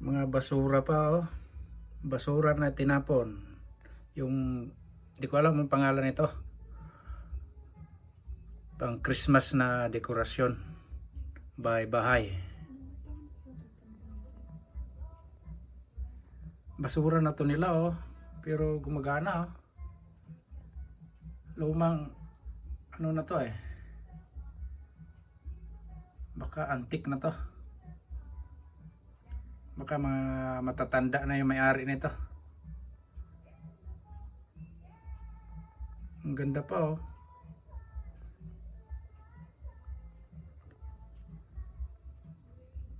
Mga basura pa oh. Basura na tinapon. Yung di ko alam ang pangalan nito. Pang Christmas na dekorasyon. Bahay-bahay. Basura na to nila oh. Pero gumagana oh. Lumang ano na to eh. Baka antik na to. Baka mga matatanda na yung may-ari nito. Ang ganda pa oh.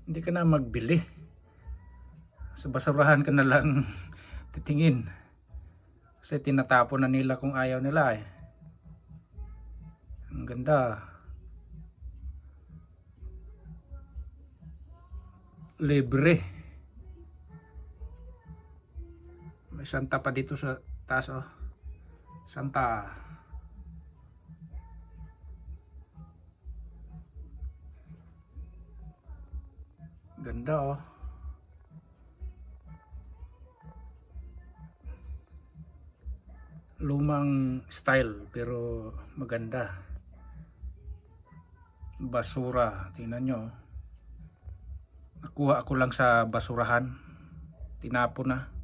Hindi ka na magbili. Sa basurahan ka na lang titingin. Kasi tinatapon na nila kung ayaw nila eh. Ang ganda. Libre. May santa pa dito sa taas oh. Santa. Ganda oh. Lumang style pero maganda. Basura, tingnan nyo. oh. Nakuha ako lang sa basurahan. Tinapon na.